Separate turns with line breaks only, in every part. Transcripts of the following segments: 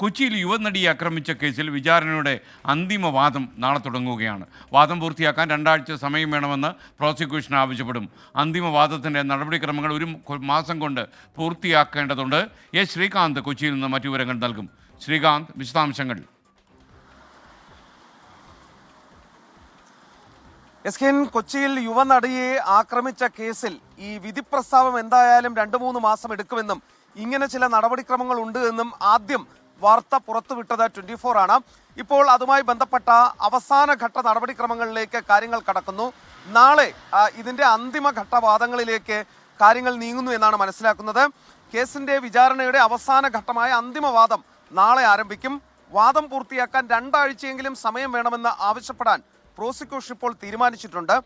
കൊച്ചിയിൽ യുവനടിയെ ആക്രമിച്ച കേസിൽ വിചാരണയുടെ അന്തിമ വാദം നാളെ തുടങ്ങുകയാണ്. വാദം പൂർത്തിയാക്കാൻ രണ്ടാഴ്ച സമയം വേണമെന്ന് പ്രോസിക്യൂഷൻ ആവശ്യപ്പെടും. അന്തിമ വാദത്തിന്റെ നടപടിക്രമങ്ങൾ ഒരു മാസം കൊണ്ട് പൂർത്തിയാക്കേണ്ടതുണ്ട്. എസ് ശ്രീകാന്ത് കൊച്ചിയിൽ നിന്ന് മറ്റു വിവരങ്ങൾ നൽകും. ശ്രീകാന്ത് വിശദാംശങ്ങൾ.
എസ് കെ എൻ കൊച്ചിയിൽ യുവനടിയെ ആക്രമിച്ച കേസിൽ ഈ വിധിപ്രസ്താവം എന്തായാലും രണ്ടു മൂന്ന് മാസം എടുക്കുമെന്നും ഇങ്ങനെ ചില നടപടിക്രമങ്ങൾ ഉണ്ട് എന്നും ആദ്യം വാർത്ത പുറത്തുവിട്ടത് ട്വന്റി ഫോർ ആണ്. ഇപ്പോൾ അതുമായി ബന്ധപ്പെട്ട അവസാനഘട്ട നടപടിക്രമങ്ങളിലേക്ക് കാര്യങ്ങൾ കടക്കുന്നു. നാളെ ഇതിന്റെ അന്തിമഘട്ട വാദങ്ങളിലേക്ക് കാര്യങ്ങൾ നീങ്ങുന്നു എന്നാണ് മനസ്സിലാക്കുന്നത്. കേസിന്റെ വിചാരണയുടെ അവസാന ഘട്ടമായ അന്തിമ വാദം നാളെ ആരംഭിക്കും. വാദം പൂർത്തിയാക്കാൻ രണ്ടാഴ്ചയെങ്കിലും സമയം വേണമെന്ന് ആവശ്യപ്പെടാൻ പ്രോസിക്യൂഷൻ ഇപ്പോൾ തീരുമാനിച്ചിട്ടുണ്ട്.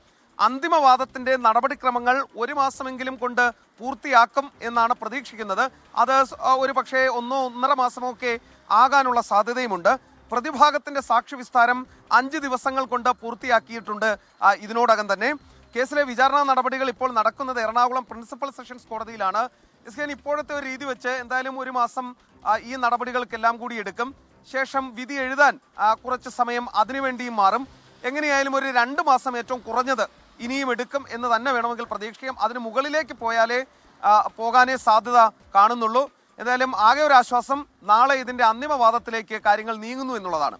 അന്തിമവാദത്തിന്റെ നടപടിക്രമങ്ങൾ ഒരു മാസമെങ്കിലും കൊണ്ട് പൂർത്തിയാക്കും എന്നാണ് പ്രതീക്ഷിക്കുന്നത്. അത് ഒരു പക്ഷേ ഒന്നോ ഒന്നര മാസമൊക്കെ ആകാനുള്ള സാധ്യതയുമുണ്ട്. പ്രതിഭാഗത്തിന്റെ സാക്ഷി വിസ്താരം അഞ്ച് ദിവസങ്ങൾ കൊണ്ട് പൂർത്തിയാക്കിയിട്ടുണ്ട് ഇതിനോടകം തന്നെ. കേസിലെ വിചാരണ നടപടികൾ ഇപ്പോൾ നടക്കുന്നത് എറണാകുളം പ്രിൻസിപ്പൽ സെഷൻസ് കോടതിയിലാണ്. കെ ഇപ്പോഴത്തെ ഒരു രീതി വെച്ച് എന്തായാലും ഒരു മാസം ഈ നടപടികൾക്കെല്ലാം കൂടി എടുക്കും. ശേഷം വിധി എഴുതാൻ കുറച്ച് സമയം അതിനുവേണ്ടിയും മാറും. എങ്ങനെയായാലും ഒരു രണ്ട് മാസം ഏറ്റവും കുറഞ്ഞത് ഇനിയും എടുക്കും എന്ന് തന്നെ വേണമെങ്കിൽ പ്രതീക്ഷിക്കാം. അതിന് മുകളിലേക്ക് പോയാലേ പോകാനേ സാധ്യത കാണുന്നുള്ളൂ. എന്തായാലും ആകെ ഒരു ആശ്വാസം നാളെ ഇതിന്റെ അന്തിമവാദത്തിലേക്ക് കാര്യങ്ങൾ നീങ്ങുന്നു എന്നുള്ളതാണ്.